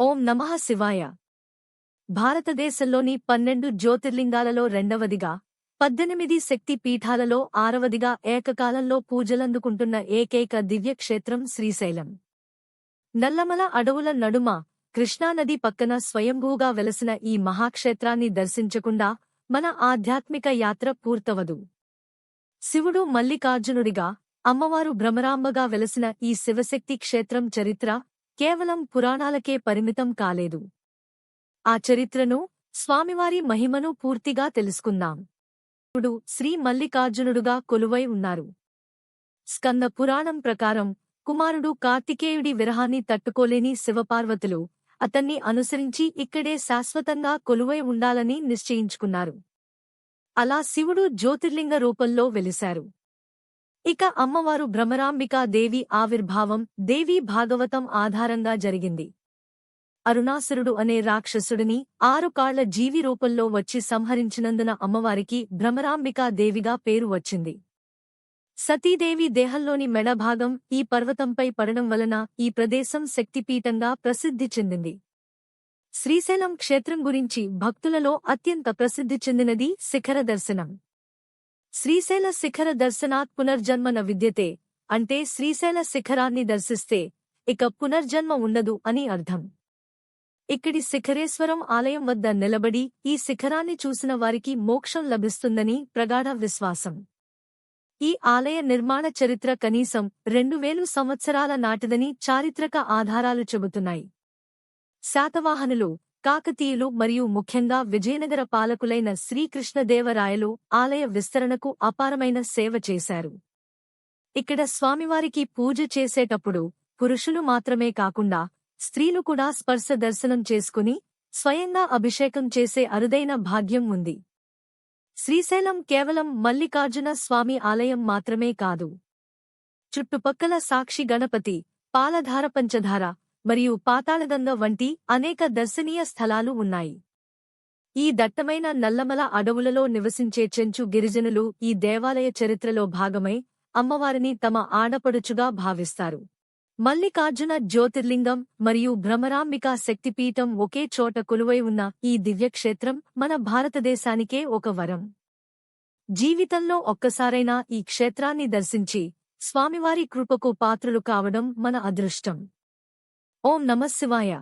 ఓం నమః శివాయ. భారతదేశంలోని పన్నెండు జ్యోతిర్లింగాలలో రెండవదిగా పద్దెనిమిది శక్తి పీఠాలలో ఆరవదిగా ఏకకాలంలో పూజలందుకుంటున్న ఏకైక దివ్యక్షేత్రం శ్రీశైలం. నల్లమల అడవుల నడుమ కృష్ణానది పక్కన స్వయంభూగా వెలసిన ఈ మహాక్షేత్రాన్ని దర్శించకుండా మన ఆధ్యాత్మిక యాత్ర పూర్తవదు. శివుడు మల్లికార్జునుడిగా అమ్మవారు భ్రమరాంబగా వెలసిన ఈ శివశక్తి క్షేత్రం చరిత్ర కేవలం పురాణాలకే పరిమితం కాలేదు. ఆ చరిత్రను స్వామివారి మహిమను పూర్తిగా తెలుసుకుందాం. శివుడు శ్రీ మల్లికార్జునుడుగా కొలువై ఉన్నారు. స్కంద పురాణం ప్రకారం కుమారుడు కార్తికేయుడి విరహాన్ని తట్టుకోలేని శివపార్వతులు అతన్ని అనుసరించి ఇక్కడే శాశ్వతంగా కొలువై ఉండాలని నిశ్చయించుకున్నారు. అలా శివుడు జ్యోతిర్లింగ రూపంలో వెలిశారు. ఇక అమ్మవారు భ్రమరాంబికా దేవి ఆవిర్భావం దేవీ భాగవతం ఆధారంగా జరిగింది. అరుణాసురుడు అనే రాక్షసుడిని ఆరు కాళ్ళ జీవి రూపంలో వచ్చి సంహరించినందున అమ్మవారికి భ్రమరాంబికా దేవిగా పేరు వచ్చింది. సతీదేవి దేహంలోని మెడభాగం ఈ పర్వతంపై పడడం వలన ఈ ప్రదేశం శక్తిపీఠంగా ప్రసిద్ధి చెందింది. శ్రీశైలం క్షేత్రం గురించి భక్తులలో అత్యంత ప్రసిద్ధి చెందినది శిఖర దర్శనం. శ్రీశైల శిఖర దర్శనాత్ పునర్జన్మన విద్యతే అంటే శ్రీశైల శిఖరాన్ని దర్శిస్తే ఇక పునర్జన్మ ఉండదు అని అర్థం. ఇక్కడి శిఖరేశ్వరం ఆలయం వద్ద నిలబడి ఈ శిఖరాన్ని చూసిన వారికి మోక్షం లభిస్తుందని ప్రగాఢ విశ్వాసం. ఈ ఆలయ నిర్మాణ చరిత్ర కనీసం రెండు వేలు సంవత్సరాల నాటిదని చారిత్రక ఆధారాలు చెబుతున్నాయి. శాతవాహనులు కాకతీయులు మరియు ముఖ్యంగా విజయనగర పాలకులైన శ్రీకృష్ణదేవరాయలు ఆలయ విస్తరణకు అపారమైన సేవ చేశారు. ఇక్కడ స్వామివారికి పూజ చేసేటప్పుడు పురుషులు మాత్రమే కాకుండా స్త్రీలు కూడా స్పర్శ దర్శనం చేసుకుని స్వయంగా అభిషేకం చేసే అరుదైన భాగ్యం ఉంది. శ్రీశైలం కేవలం మల్లికార్జున స్వామి ఆలయం మాత్రమే కాదు. చుట్టుపక్కల సాక్షి గణపతి పాలధార పంచధార మరియు పాతాళగంగ వంటి అనేక దర్శనీయ స్థలాలు ఉన్నాయి. ఈ దట్టమైన నల్లమల అడవులలో నివసించే చెంచు గిరిజనులు ఈ దేవాలయ చరిత్రలో భాగమై అమ్మవారిని తమ ఆడపడుచుగా భావిస్తారు. మల్లికార్జున జ్యోతిర్లింగం మరియు భ్రమరాంబికా శక్తిపీఠం ఒకే చోట కొలువై ఉన్న ఈ దివ్యక్షేత్రం మన భారతదేశానికే ఒక వరం. జీవితంలో ఒక్కసారైనా ఈ క్షేత్రాన్ని దర్శించి స్వామివారి కృపకు పాత్రులు కావడం మన అదృష్టం. ఓం నమశివాయ